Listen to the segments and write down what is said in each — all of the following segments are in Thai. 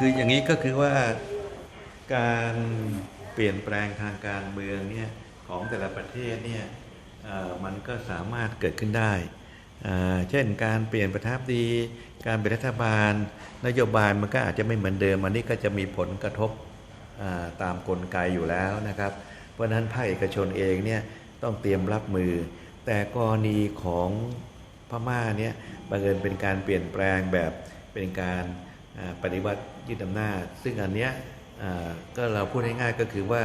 คืออย่างนี้ก็คือว่าการเปลี่ยนแปลงทางการเมืองเนี่ยของแต่ละประเทศเนี่ยมันก็สามารถเกิดขึ้นได้ เช่นการเปลี่ยนประธานาธิบดี การเป็นรัฐบาล นโยบายมันก็อาจจะไม่เหมือนเดิม อันนี้ก็จะมีผลกระทบตามกลไกอยู่แล้วนะครับ เพราะฉะนั้นภาคเอกชนเองเนี่ยต้องเตรียมรับมือ แต่กรณีของพม่าเนี่ยบังเอิญเป็นการเปลี่ยนแปลงแบบเป็นการ ปฏิวัติยึดอำนาจ ซึ่งอันเนี้ยก็เราพูดง่ายๆก็คือว่า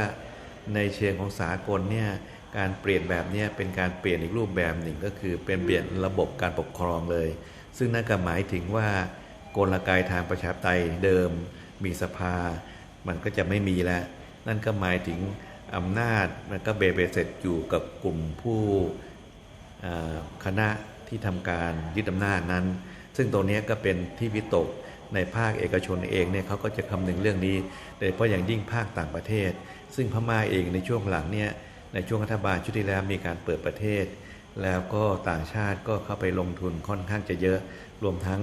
ในเชิงของสากลเนี่ยการเปลี่ยนแบบเนี้ยเป็นการเปลี่ยนอีกรูปแบบหนึ่งก็คือเป็นเปลี่ยนระบบการปกครองเลย ซึ่งนั่นก็หมายถึงว่ากลไกทางประชาธิปไตยเดิม มีสภา มันก็จะไม่มีแล้ว นั่นก็หมายถึงอำนาจมันก็เบเบเสร็จอยู่กับกลุ่มผู้คณะที่ทำการยึดอำนาจนั้น ซึ่งตรงนี้ก็เป็นที่วิตก ในภาคเอกชนเองเนี่ยเขาก็จะคำนึงเรื่องนี้ โดยเฉพาะอย่างยิ่งภาคต่างประเทศ ซึ่งพม่าเองในช่วงหลังเนี่ยในช่วงรัฐบาลชุดที่แล้วมีการเปิดประเทศ แล้วก็ต่างชาติก็เข้าไปลงทุนค่อนข้างจะเยอะ รวมทั้ง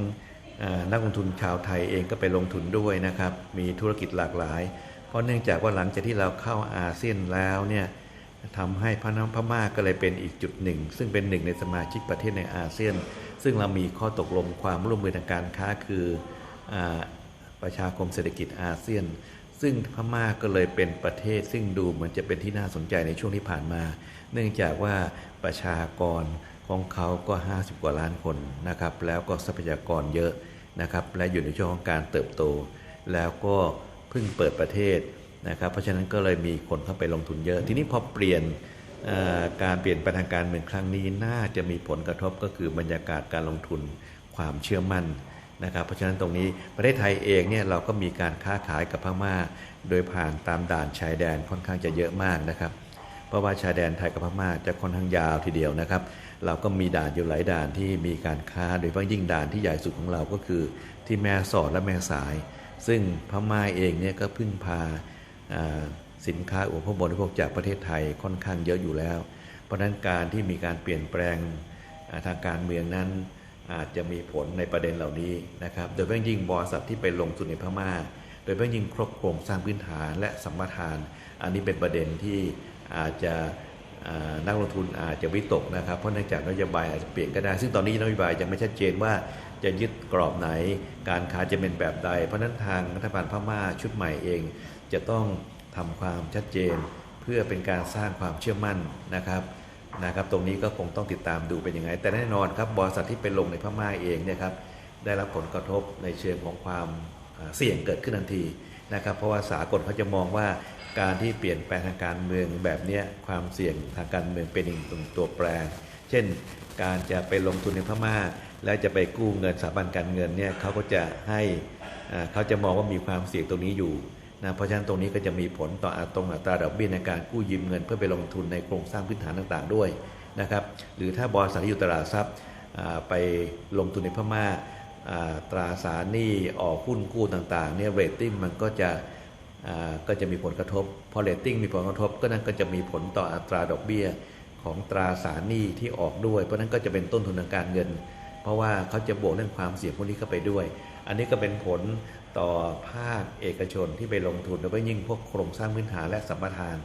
นักลงทุนชาวไทยเองก็ไปลงทุนด้วยนะครับ มีธุรกิจหลากหลาย เพราะเนื่องจากว่าหลังจากที่เราเข้าอาเซียนแล้วเนี่ยทำให้พน้องพม่าก็เลยเป็นอีกจุดหนึ่ง ซึ่งเป็นหนึ่งในสมาชิกประเทศในอาเซียน ซึ่งเรามีข้อตกลงความร่วมมือทางการค้าคือ ประชาคมเศรษฐกิจอาเซียน ซึ่งพม่าก็เลยเป็นประเทศ ซึ่งดูเหมือนจะเป็นที่น่าสนใจในช่วงที่ผ่านมา เนื่องจากว่าประชากรของเขาก็ 50 กว่าล้านคนนะครับแล้วก็ทรัพยากรเยอะนะครับและอยู่ในช่วงของการเติบโต แล้วก็เพิ่งเปิดประเทศนะครับเพราะฉะนั้นก็เลยมีคนเข้าไปลงทุนเยอะ ทีนี้พอเปลี่ยนการเปลี่ยนแปลงทางการเมืองครั้งนี้น่าจะมีผลกระทบก็คือบรรยากาศการลงทุนความเชื่อมั่น นะครับ เพราะฉะนั้นตรงนี้ประเทศไทยเองเนี่ยเราก็มีการค้าขายกับพม่า โดยผ่านตามด่านชายแดนค่อนข้างจะเยอะมากนะครับ เพราะว่าชายแดนไทยกับพม่าจะค่อนข้างยาวทีเดียวนะครับ เราก็มีด่านอยู่หลายด่านที่มีการค้า โดยเฉพาะยิ่งด่านที่ใหญ่สุดของเราก็คือ ที่แม่สอดและแม่สาย ซึ่งพม่าเองเนี่ยก็พึ่งพาสินค้าอุปโภคบริโภคจากประเทศไทยค่อนข้างเยอะอยู่แล้ว เพราะฉะนั้นการที่มีการเปลี่ยนแปลงทางการเมืองนั้น อาจจะมีผลในประเด็นเหล่านี้นะครับ โดยเฉพาะยิ่งบริษัทที่ไปลงทุนในพม่า โดยเฉพาะยิ่งครบโครงสร้างพื้นฐานและสัมปทาน อันนี้เป็นประเด็นที่อาจจะนักลงทุนอาจจะวิตกนะครับ เพราะเนื่องจากนโยบายอาจจะเปลี่ยนก็ได้ ซึ่งตอนนี้นโยบายยังไม่ชัดเจนว่าจะยึดกรอบไหน การค้าจะเป็นแบบใด เพราะฉะนั้นทางรัฐบาลพม่าชุดใหม่เอง จะต้องทำความชัดเจน เพื่อเป็นการสร้างความเชื่อมั่นนะครับ นะครับตรงนี้ก็คงต้องติดตามดูเป็นยังไง แต่แน่นอนครับบริษัทที่ไปลงในพม่าเองเนี่ยครับได้รับผลกระทบในเชิงของความเสี่ยงเกิดขึ้นทันทีนะครับเพราะว่าสากลเขาจะมองว่าการที่เปลี่ยนแปลงทางการเมืองแบบนี้ความเสี่ยงทางการเมืองเป็นอีกตัวแปร เช่น การจะไปลงทุนในพม่า แล้วจะไปกู้เงินสถาบันการเงินเนี่ยเขาก็จะให้เขาจะมองว่ามีความเสี่ยงตรงนี้อยู่ นะเพราะฉะนั้นตรงนี้ก็จะมีผลต่ออัตรงอัตราดอกเบี้ยในการกู้ยืมเงินเพื่อไปลงทุนในโครงสร้างพื้นฐานต่างๆด้วยนะครับหรือถ้าบริษัทที่อยู่ตลาดทรัพย์ไปลงทุนในพม่าตราสารหนี้ออกหุ้นกู้ต่างๆเนี่ยเรตติ้งมันก็จะก็จะมีผลกระทบ พอเรตติ้งมีผลกระทบก็นั่นก็จะมีผลต่ออัตราดอกเบี้ยของตราสารหนี้ที่ออกด้วย เพราะฉะนั้นก็จะเป็นต้นทุนทางการเงิน เพราะว่าเขาจะบวกเรื่องความเสี่ยงพวกนี้เข้าไปด้วย อันนี้ก็เป็นผลต่อภาคเอกชนที่ไปลงทุนโดยเฉพาะยิ่งพวกโครงสร้างพื้นฐานและสัมปทาน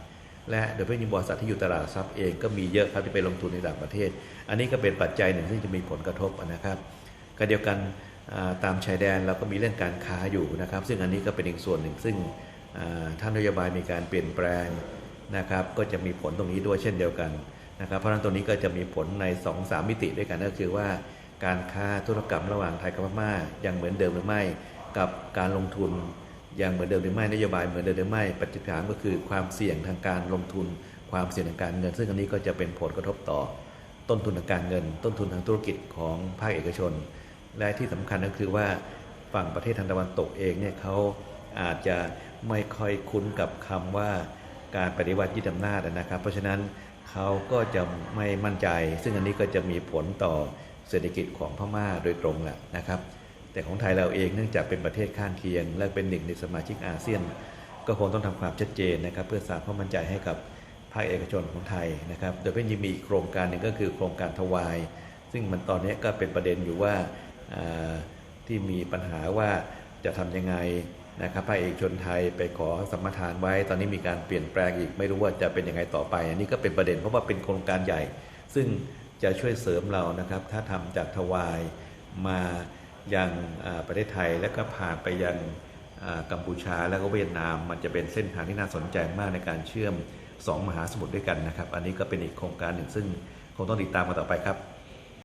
และโดยเฉพาะยิ่งบริษัทที่อยู่ตลาดหลักทรัพย์เองก็มีเยอะครับที่ไปลงทุนในต่างประเทศ อันนี้ก็เป็นปัจจัยหนึ่งที่จะมีผลกระทบนะครับก็เดียวกันตามชายแดนเราก็มีเรื่องการค้าอยู่นะครับ ซึ่งอันนี้ก็เป็นอีกส่วนหนึ่ง ซึ่งอ่าถ้านโยบายมีการเปลี่ยนแปลงนะครับ ก็จะมีผลตรงนี้ด้วยเช่นเดียวกันนะครับ เพราะฉะนั้นตรงนี้ก็จะมีผลใน 2 3 มิติด้วยกันก็คือว่า การค้าธุรกรรมระหว่างไทยกับพม่ายังเหมือนเดิมหรือไม่ กับการลงทุนยังเหมือนเดิมหรือไม่นโยบายเหมือนเดิมหรือไม่ปัจจุบันก็คือความเสี่ยงทางการลงทุน ความเสี่ยงทางการเงิน ซึ่งอันนี้ก็จะเป็นผลกระทบต่อ ต้นทุนทางการเงิน ต้นทุนทางธุรกิจของภาคเอกชน และที่สำคัญก็คือว่าฝั่งประเทศทางตะวันตกเองเนี่ยเขาอาจจะไม่ค่อยคุ้นกับคำว่าการปฏิวัติยึดอำนาจนะครับ เพราะฉะนั้นเขาก็จะไม่มั่นใจ ซึ่งอันนี้ก็จะมีผลต่อ เศรษฐกิจของพม่าโดยตรงแหละนะครับ แต่ของไทยเราเองเนื่องจากเป็นประเทศข้างเคียง และเป็นหนึ่งในสมาชิกอาเซียน ก็คงต้องทำความชัดเจนนะครับ เพื่อสร้างความมั่นใจให้กับภาคเอกชนของไทยนะครับ โดยเฉพาะยังมีโครงการหนึ่งก็คือโครงการทวาย ซึ่งมันตอนนี้ก็เป็นประเด็นอยู่ว่าที่มีปัญหาว่าจะทำยังไงนะครับภาคเอกชนไทยไปขอสัมปทานไว้ ตอนนี้มีการเปลี่ยนแปลงอีกไม่รู้ว่าจะเป็นยังไงต่อไป อันนี้ก็เป็นประเด็นเพราะว่าเป็นโครงการใหญ่ ซึ่ง จะช่วยเสริมเรานะครับ ถ้าทำจากทวายมายังประเทศไทยแล้วก็ผ่านไปยังกัมพูชาแล้วก็เวียดนาม มันจะเป็นเส้นทางที่น่าสนใจมากในการเชื่อมสองมหาสมุทรด้วยกันนะครับ อันนี้ก็เป็นอีกโครงการหนึ่งซึ่งคงต้องติดตามมาต่อไปครับ